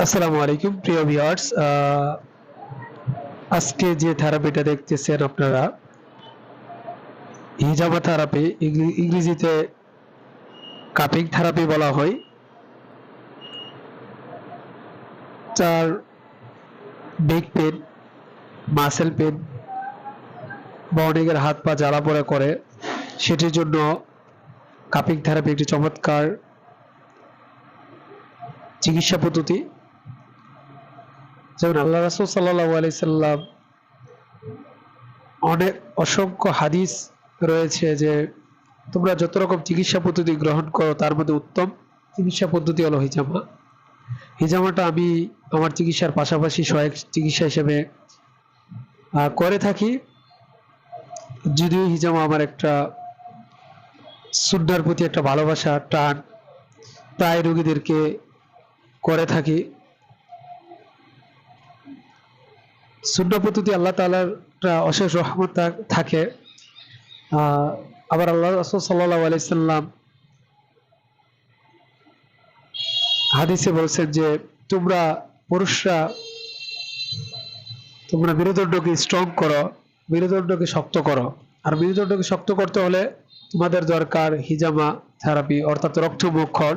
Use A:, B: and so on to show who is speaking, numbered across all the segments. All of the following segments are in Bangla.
A: আসসালামু আলাইকুম, প্রিয় ভিউয়ার্স আজকে যে থেরাপিটা দেখতেছেন আপনারা হিজামা থেরাপি ইংরেজিতে কাপিং থেরাপি বলা হয়, যার বেক পেন মাসেল পেন বা অনেকের হাত পা জ্বালা পোড়া করে, সেটির জন্য কাপিং থেরাপি একটি চমৎকার চিকিৎসা পদ্ধতি। যেমন আল্লাহ রাসুল সাল্লাহ আলাইসাল্লাম অনেক অসংখ্য হাদিস রয়েছে যে তোমরা যত রকম চিকিৎসা পদ্ধতি গ্রহণ করো, তার মধ্যে উত্তম চিকিৎসা পদ্ধতি হলো হিজামা। হিজামাটা আমি আমার চিকিৎসার পাশাপাশি সহায়ক চিকিৎসা হিসেবে করে থাকি। যদিও হিজামা আমার একটা সুন্নার প্রতি একটা ভালোবাসা, টান প্রায় রোগীদেরকে করে থাকি। সুন্না পদ্ধতি আল্লাহ তালার অশেষ রহমত থাকে। আবার আল্লাহ রসুল সাল্লাহ আলাইসাল্লাম হাদিসে বলছেন যে, তোমরা পুরুষরা, তোমরা মেরুদণ্ডকে স্ট্রং করো মেরুদণ্ডকে শক্ত করো। আর মেরুদণ্ডকে শক্ত করতে হলে তোমাদের দরকার হিজামা থেরাপি, অর্থাৎ রক্তমুক্ষণ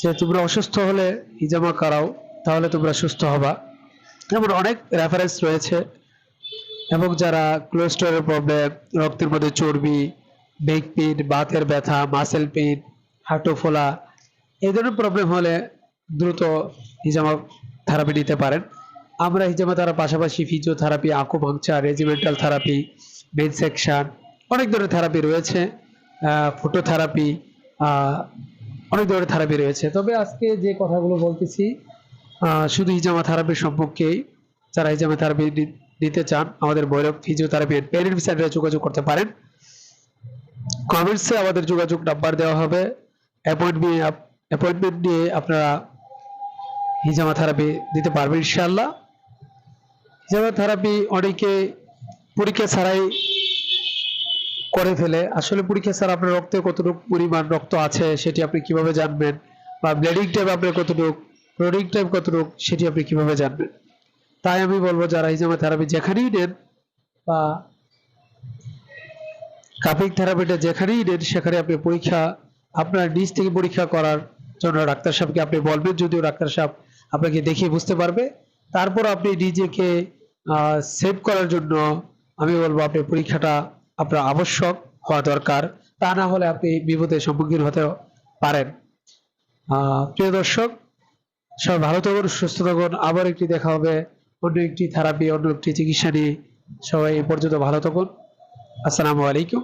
A: যে তোমরা অসুস্থ হলে হিজামা করাও, তাহলে তোমরা সুস্থ হবা। এমন অনেক রেফারেন্স রয়েছে। এবং যারা কোলেস্টেরলের প্রবলেম রক্তের মধ্যে চর্বি বেক পেন বাতের ব্যথা মাসেল পেন হাঁটু ফোলা এই ধরনের প্রবলেম হলে দ্রুত হিজামা থেরাপি নিতে পারেন। আমরা হিজামা তারা পাশাপাশি physiotherapy acupuncture regimental therapy main section অনেক ধরনের থেরাপি রয়েছে। ফটোথেরাপি অনেক ধরনের থেরাপি রয়েছে। তবে আজকে যে কথাগুলো বলতেছি শুধু হিজামা থেরাপি সম্পর্কেই যারা হিজামা থেরাপি নিতে চান, আমাদের ভৈরব ফিজিওথেরাপি এন্ড সেন্টারে যোগাযোগ করতে পারেন। কমেন্টসে আমাদের যোগাযোগ নাম্বার দেওয়া হবে। অ্যাপয়েন্টমেন্ট অ্যাপয়েন্টমেন্ট নিয়ে আপনারা হিজামা থেরাপি দিতে পারবেন ইনশাআল্লাহ। হিজামা থেরাপি অনেকে পরীক্ষা ছাড়াই করে ফেলে। আসলে পরীক্ষা ছাড়া আপনার রক্তে কতটুকু পরিমাণ রক্ত আছে সেটি আপনি কীভাবে জানবেন? বা ব্লিডিং টাইম আপনার কতটুকু ক্লোডিং টাইম কতটুকু সেটি আপনি কীভাবে জানবেন? তাই আমি বলব, যারা হিজামা থেরাপি যেখানেই নেন বা কাপিং থেরাপিটা যেখানেই নেন, সেখানে আপনি পরীক্ষা, আপনার নিজ থেকে পরীক্ষা করার জন্য ডাক্তার সাহেবকে আপনি বলবেন, যদিও ডাক্তার সাহেব আপনাকে দেখিয়ে বুঝতে পারবে। তারপর আপনি নিজেকে সেভ করার জন্য আমি বলব, আপনি পরীক্ষাটা আপনার আবশ্যক হওয়া দরকার। তা না হলে আপনি বিপদের সম্মুখীন হতে পারেন। প্রিয় দর্শক সবাই ভালো থাকুন, সুস্থ থাকুন। আবার একটি দেখা হবে। অন্য একটি থেরাপি অন্য একটি চিকিৎসা নিয়ে সবাই এ পর্যন্ত ভালো থাকুন। আসসালামু আলাইকুম।